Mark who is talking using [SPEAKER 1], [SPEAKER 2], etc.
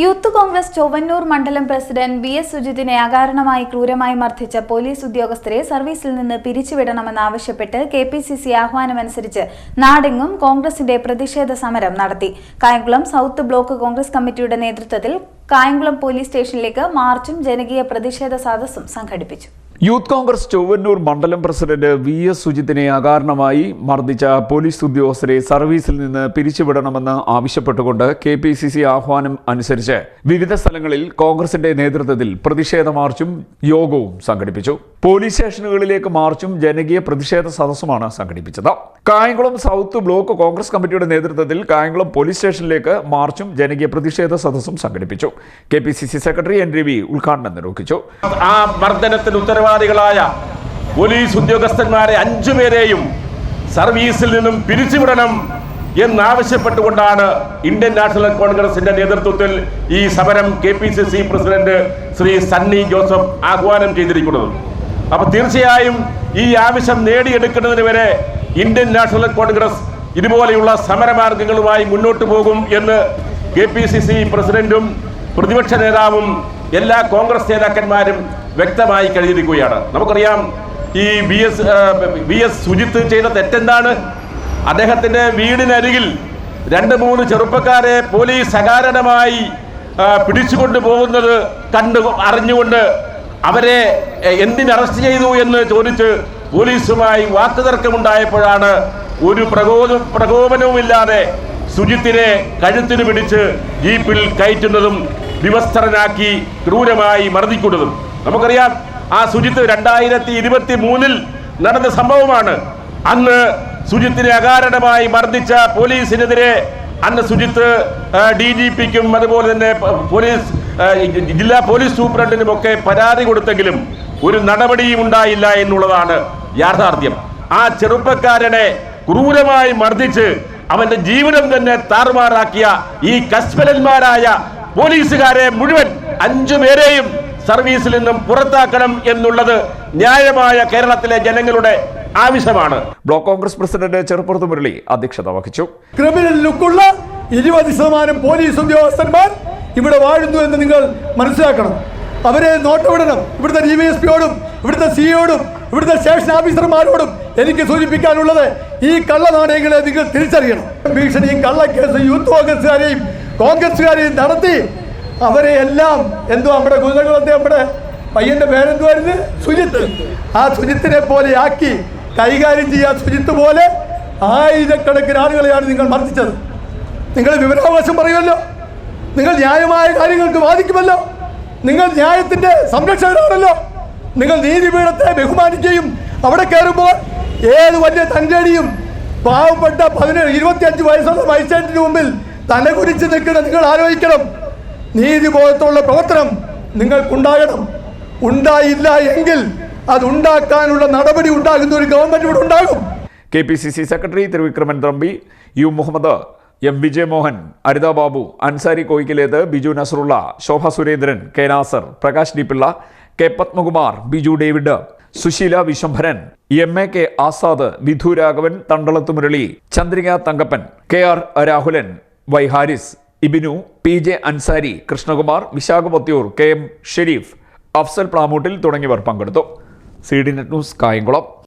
[SPEAKER 1] Youth Congress Chowwannur മണ്ഡലം president V S സുജിതിനെ അകാരണമായി ക്രൂരമായി മർദ്ദിച്ച പോലീസ് ഉദ്യോഗസ്ഥരെ സർവീസിൽ നിന്ന് പിരിച്ചുവിടണമെന്നാവശ്യപ്പെട്ട് കെ പി സി സി ആഹ്വാനമനുസരിച്ച് നാടെങ്ങും കോൺഗ്രസിന്റെ പ്രതിഷേധ സമരം നടത്തി. കായംകുളം സൗത്ത് ബ്ലോക്ക് കോൺഗ്രസ് കമ്മിറ്റിയുടെ നേതൃത്വത്തിൽ കായംകുളം പോലീസ് സ്റ്റേഷനിലേക്ക് മാർച്ചും ജനകീയ പ്രതിഷേധ സദസ്സും സംഘടിപ്പിച്ചു.
[SPEAKER 2] യൂത്ത് കോൺഗ്രസ് ചൊവ്വന്നൂർ മണ്ഡലം പ്രസിഡന്റ് വി എസ് സുജിത്തിനെ അകാരണമായി മർദ്ദിച്ച പോലീസ് ഉദ്യോഗസ്ഥരെ സർവീസിൽ നിന്ന് പിരിച്ചുവിടണമെന്ന് ആവശ്യപ്പെട്ടുകൊണ്ട് കെ പി സി സി ആഹ്വാനം അനുസരിച്ച് വിവിധ സ്ഥലങ്ങളിൽ കോൺഗ്രസിന്റെ നേതൃത്വത്തിൽ പ്രതിഷേധ മാർച്ചും യോഗവും സംഘടിപ്പിച്ചു. പോലീസ് സ്റ്റേഷനുകളിലേക്ക് മാർച്ചും ജനകീയ പ്രതിഷേധ സദസ്സുമാണ് സംഘടിപ്പിച്ചത്. കായംകുളം സൗത്ത് ബ്ലോക്ക് കോൺഗ്രസ് കമ്മിറ്റിയുടെ നേതൃത്വത്തിൽ കായംകുളം പോലീസ് സ്റ്റേഷനിലേക്ക് മാർച്ചും ജനകീയ പ്രതിഷേധ സദസ്സും സംഘടിപ്പിച്ചു. K P C C secretary N Ravi ഉദ്ഘാടനം നിർവഹിച്ചു.
[SPEAKER 3] ആ മർദ്ദനത്തിന് ഉത്തരവാദികളായ പോലീസ് ഉദ്യോഗസ്ഥന്മാരെ അഞ്ചുപേരെയും സർവീസിൽ നിന്നും പിരിച്ചുവിടണം എന്നാവശ്യപ്പെട്ടുകൊണ്ടാണ് ഇന്ത്യൻ നാഷണൽ കോൺഗ്രസിന്റെ നേതൃത്വത്തിൽ ഈ സമരം K P C C president Shri Sunny Joseph ആഹ്വാനം ചെയ്തിരിക്കുന്നത്. അപ്പൊ തീർച്ചയായും ഈ ആവശ്യം നേടിയെടുക്കുന്നതിന് വരെ ഇന്ത്യൻ നാഷണൽ കോൺഗ്രസ് ഇതുപോലെയുള്ള സമരമാർഗങ്ങളുമായി മുന്നോട്ട് പോകും എന്ന് കെ പി സി സി പ്രസിഡന്റും പ്രതിപക്ഷ നേതാവും എല്ലാ കോൺഗ്രസ് നേതാക്കന്മാരും വ്യക്തമായി കഴിഞ്ഞിരിക്കുകയാണ് നമുക്കറിയാം ഈ B S B S Sujith ചെയ്ത തെറ്റെന്താണ്? അദ്ദേഹത്തിന്റെ വീടിനരികിൽ രണ്ട് മൂന്ന് ചെറുപ്പക്കാരെ പോലീസ് പിടിച്ചുകൊണ്ടു പിടിച്ചുകൊണ്ട് പോകുന്നത് കണ്ടു അറിഞ്ഞുകൊണ്ട് അവരെ എന്തിന് അറസ്റ്റ് ചെയ്തു എന്ന് ചോദിച്ച് പോലീസുമായി വാക്കുതർക്കമുണ്ടായപ്പോഴാണ് ഒരു പ്രകോപ പ്രകോപനവുമില്ലാതെ സുജിത്തിനെ കഴുത്തിന് പിടിച്ച് ജീപ്പിൽ കയറ്റുന്നതും വിവസ്ത്രനാക്കി ക്രൂരമായി മർദ്ദിക്കുന്നതും. നമുക്കറിയാം ആ സുജിത്ത് രണ്ടായിരത്തി ഇരുപത്തി മൂന്നിൽ നടന്ന സംഭവമാണ്. അന്ന് സുജിത്തിനെ അകാരണമായി മർദ്ദിച്ച പോലീസിനെതിരെ അന്ന് സുജിത്ത് ഡി ജി പിക്കും അതുപോലെ തന്നെ പോലീസ് ജില്ലാ പോലീസ് സൂപ്രണ്ടിനും ഒക്കെ പരാതി കൊടുത്തെങ്കിലും ഒരു നടപടിയും ഉണ്ടായില്ല എന്നുള്ളതാണ് യാഥാർത്ഥ്യം. ആ ചെറുപ്പക്കാരനെ ക്രൂരമായി മർദ്ദിച്ച് അവന്റെ ജീവിതം തന്നെ താറുമാറാക്കിയ ഈ കസ്പലന്മാരായ പോലീസുകാരെ മുഴുവൻ അഞ്ചു പേരെയും സർവീസിൽ നിന്നും പുറത്താക്കണം എന്നുള്ളത് ന്യായമായ കേരളത്തിലെ ജനങ്ങളുടെ ആവശ്യമാണ്.
[SPEAKER 2] ബ്ലോക്ക് കോൺഗ്രസ് പ്രസിഡന്റ് ചെറുപ്പുറത്ത് മുരളി അധ്യക്ഷത വഹിച്ചു.
[SPEAKER 4] ക്രിമിനൽ ലുക്കുള്ള ഇരുപത് ശതമാനം പോലീസ് ഉദ്യോഗസ്ഥന്മാർ ഇവിടെ വാഴുന്നു എന്ന് നിങ്ങൾ മനസ്സിലാക്കണം. അവരെ നോട്ടമിടണം. ഇവിടുത്തെ ഡി വൈ എസ് പിയോടും ഇവിടുത്തെ സിയോടും ഇവിടുത്തെ സ്റ്റേഷൻ ഓഫീസർമാരോടും എനിക്ക് സൂചിപ്പിക്കാനുള്ളത് ഈ കള്ളനാണയങ്ങളെ നിങ്ങൾ തിരിച്ചറിയണം. ഭീഷണിയും കള്ളക്കേസ് യൂത്ത് കോൺഗ്രസ്സുകാരെയും കോൺഗ്രസ്സുകാരെയും നടത്തി അവരെ എല്ലാം എന്തോ നമ്മുടെ കുലകുളത്തെ നമ്മുടെ പയ്യന്റെ പേരെന്തുമായിരുന്നു സുജിത്ത്. ആ സുജിത്തിനെ പോലെ ആക്കി കൈകാര്യം ചെയ്യാൻ സുജിത്ത് പോലെ ആയിരക്കണക്കിന് ആളുകളെയാണ് നിങ്ങൾ മർദ്ദിച്ചത്. നിങ്ങൾ വിവരാവകാശം പറയുമല്ലോ. നിങ്ങൾ ന്യായമായ കാര്യങ്ങൾക്ക് വാദിക്കുമല്ലോ. നിങ്ങൾ ന്യായത്തിന്റെ സംരക്ഷകരാണല്ലോ. നിങ്ങൾ നീതിപീഠത്തെ ബഹുമാനിക്കുകയും അവിടെ കയറുമ്പോൾ ഏത് വലിയ തന്റെടിയും പാവപ്പെട്ട പതിനേഴ് ഇരുപത്തിയഞ്ച് വയസ്സുള്ള മജിസ്ട്രേറ്റിന് മുമ്പിൽ തല കുരിച്ച് നിൽക്കുന്ന നിങ്ങൾ ആലോചിക്കണം. നീതിബോധത്തുള്ള പ്രവർത്തനം നിങ്ങൾക്കുണ്ടാകണം. ഉണ്ടായില്ല എങ്കിൽ അതുണ്ടാക്കാനുള്ള നടപടി ഉണ്ടാകുന്ന ഒരു ഗവൺമെന്റ് ഇവിടെ ഉണ്ടാകും.
[SPEAKER 2] K P C C secretary Thiruvikraman Thampi U Muhammad M Vijayamohan Aritha Babu Ansari Koyikkaleth Biju Nasarulla Shobha Surendran K Nasar Prakash D Pillai K Padmakumar Biju David Susheela Vishambharan M A K Azad Vidhu Raghavan Thandalath Murali Chandrika Thankappan K R Rahulan Y Haris Ibinu P J Ansari Krishnakumar Vishakha Pothiyoor K M Sherif Afsal Plamoottil തുടങ്ങിയവർ പങ്കെടുത്തു. C D net news Kayamkulam.